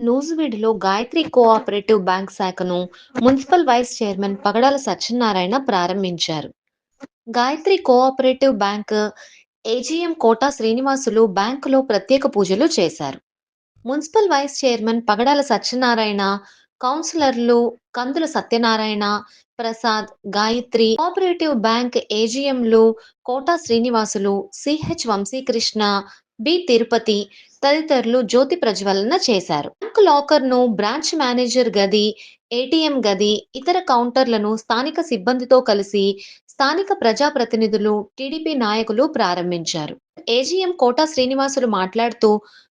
నూజివీడులో Gayatri cooperative bank శాఖను municipal vice chairman Pagadala Satyanarayana ప్రారంభించారు. Gayatri cooperative bank AGM Kota Srinivasulu బ్యాంకులో ప్రత్యేక పూజలు చేశారు. Municipal vice chairman Pagadala Satyanarayana కౌన్సిలర్లు Kandula Satyanarayana Prasad Gayatri cooperative bank ఏజీఎంలు Kota Srinivasulu C H Vamsikrishna B Tirupati తదితరులు జ్యోతి ప్రజ్వలన చేశారు. బ్యాంక్ లాకర్ను బ్రాంచ్ మేనేజర్ గది ఏటీఎం గది ఇతర కౌంటర్లను స్థానిక సిబ్బందితో కలిసి స్థానిక ప్రజాప్రతినిధులు టీడీపీ నాయకులు ప్రారంభించారు. ఏజీఎం కోటా శ్రీనివాసులు మాట్లాడుతూ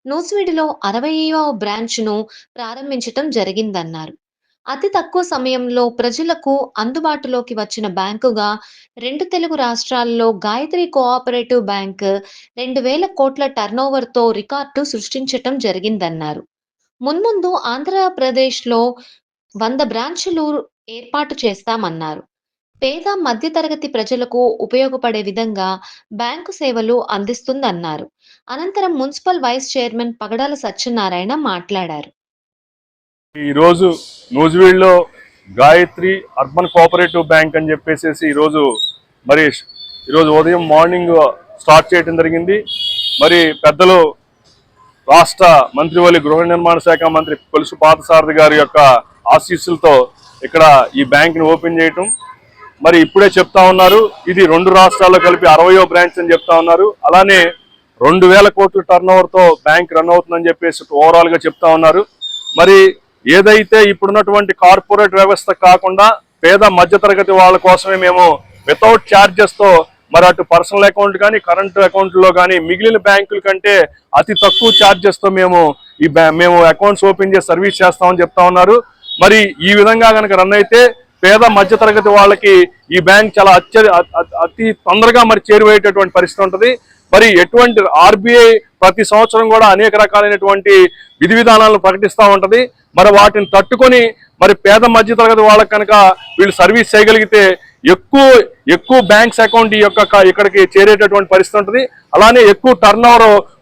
నూసివీడిలో అరవైవ బ్రాంచ్ను ప్రారంభించటం జరిగిందన్నారు. అతి తక్కువ సమయంలో ప్రజలకు అందుబాటులోకి వచ్చిన బ్యాంకుగా రెండు తెలుగు రాష్ట్రాల్లో గాయత్రి కోఆపరేటివ్ బ్యాంక్ రెండు వేల కోట్ల టర్నోవర్తో రికార్డు సృష్టించటం జరిగిందన్నారు. మున్ముందు ఆంధ్రప్రదేశ్లో వంద బ్రాంచులు ఏర్పాటు చేస్తామన్నారు. పేద మధ్యతరగతి ప్రజలకు ఉపయోగపడే విధంగా బ్యాంకు సేవలు అందిస్తుందన్నారు. అనంతరం municipal vice chairman Pagadala Satyanarayana మాట్లాడారు. ఈరోజు నూజివీడ్లో గాయత్రి అర్బన్ కోఆపరేటివ్ బ్యాంక్ అని చెప్పేసి ఈరోజు మరి ఈరోజు ఉదయం మార్నింగ్ స్టార్ట్ చేయడం జరిగింది. మరి పెద్దలు రాష్ట్ర మంత్రివల్లి గృహ నిర్మాణ శాఖ మంత్రి కొలుసు పాతసారథి గారి యొక్క ఆశీస్సులతో ఇక్కడ ఈ బ్యాంక్ని ఓపెన్ చేయటం. మరి ఇప్పుడే చెప్తా ఉన్నారు ఇది రెండు రాష్ట్రాల్లో కలిపి అరవయో బ్రాంచ్ అని చెప్తా ఉన్నారు. అలానే రెండు వేల కోట్ల టర్న్ ఓవర్తో బ్యాంక్ రన్ అవుతుందని చెప్పేసి ఓవరాల్గా చెప్తా ఉన్నారు. మరి ఏదైతే ఇప్పుడున్నటువంటి కార్పొరేట్ వ్యవస్థ కాకుండా పేద మధ్యతరగతి వాళ్ళ కోసమే మేము వితౌట్ ఛార్జెస్తో మరి అటు పర్సనల్ అకౌంట్ కానీ కరెంట్ అకౌంట్లో కానీ మిగిలిన బ్యాంకుల కంటే అతి తక్కువ ఛార్జెస్తో మేము ఈ మేము అకౌంట్స్ ఓపెన్ చేసి సర్వీస్ చేస్తామని చెప్తా ఉన్నారు. మరి ఈ విధంగా కనుక రన్ అయితే పేద మధ్యతరగతి వాళ్ళకి ఈ బ్యాంక్ చాలా అత్యధి అతి తొందరగా మరి చేరువయ్యేటటువంటి పరిస్థితి ఉంటుంది. మరి ఎటువంటి ఆర్బీఐ ప్రతి సంవత్సరం కూడా అనేక రకాలైనటువంటి విధి విధానాలను ప్రకటిస్తూ ఉంటుంది. మరి వాటిని తట్టుకొని మరి పేద మధ్యతరగతి వాళ్ళకి కనుక వీళ్ళు సర్వీస్ చేయగలిగితే ఎక్కువ ఎక్కువ బ్యాంక్స్ అకౌంట్ ఈ యొక్క ఇక్కడికి చేరేటటువంటి పరిస్థితి ఉంటుంది. అలానే ఎక్కువ టర్న్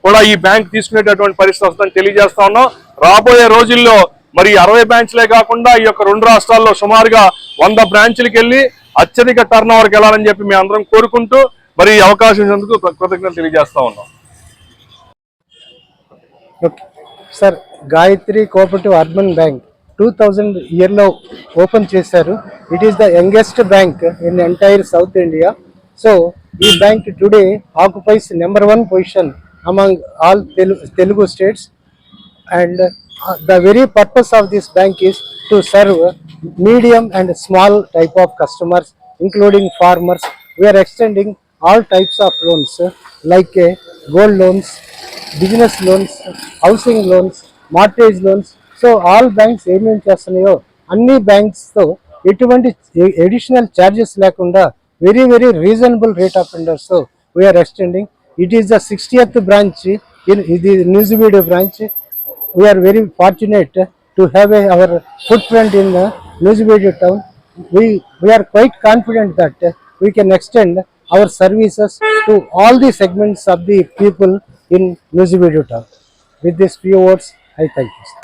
కూడా ఈ బ్యాంక్ తీసుకునేటటువంటి పరిస్థితి వస్తుందని తెలియజేస్తా ఉన్నాం. రాబోయే రోజుల్లో మరి అరవై బ్రాంచ్లే కాకుండా ఈ యొక్క రెండు రాష్ట్రాల్లో సుమారుగా వంద బ్రాంచ్లకు వెళ్ళి అత్యధిక టర్న్ ఓవర్కి వెళ్ళాలని చెప్పి మేము అందరం కోరుకుంటూ మరి అవకాశం ఇచ్చినందుకు కృతజ్ఞతలు తెలియజేస్తా ఉన్నాం. Okay. Sir Gayatri cooperative urban bank two thousand ఇయర్లో ఓపెన్ చేశారు. It is the youngest bank in entire South India so ఈ bank today occupies number one position among all Telugu Telugu states and the very purpose of this bank is to serve medium and small type of customers including farmers we are extending all types of loans like a gold loans business loans housing loans mortgage loans so all banks ఏమేమి చేస్తున్నాయో అన్ని బ్యాంక్స్తో ఎటువంటి additional charges లేకుండా very very reasonable rate of interest we are extending it is the sixtieth branch in ఇది న్యూజిబీడ్ branch we are very fortunate to have a, our footprint in uh, Nuzibedi town. We, we are quite confident that uh, we can extend our services to all the segments of in music video term. With these few words, I thank you.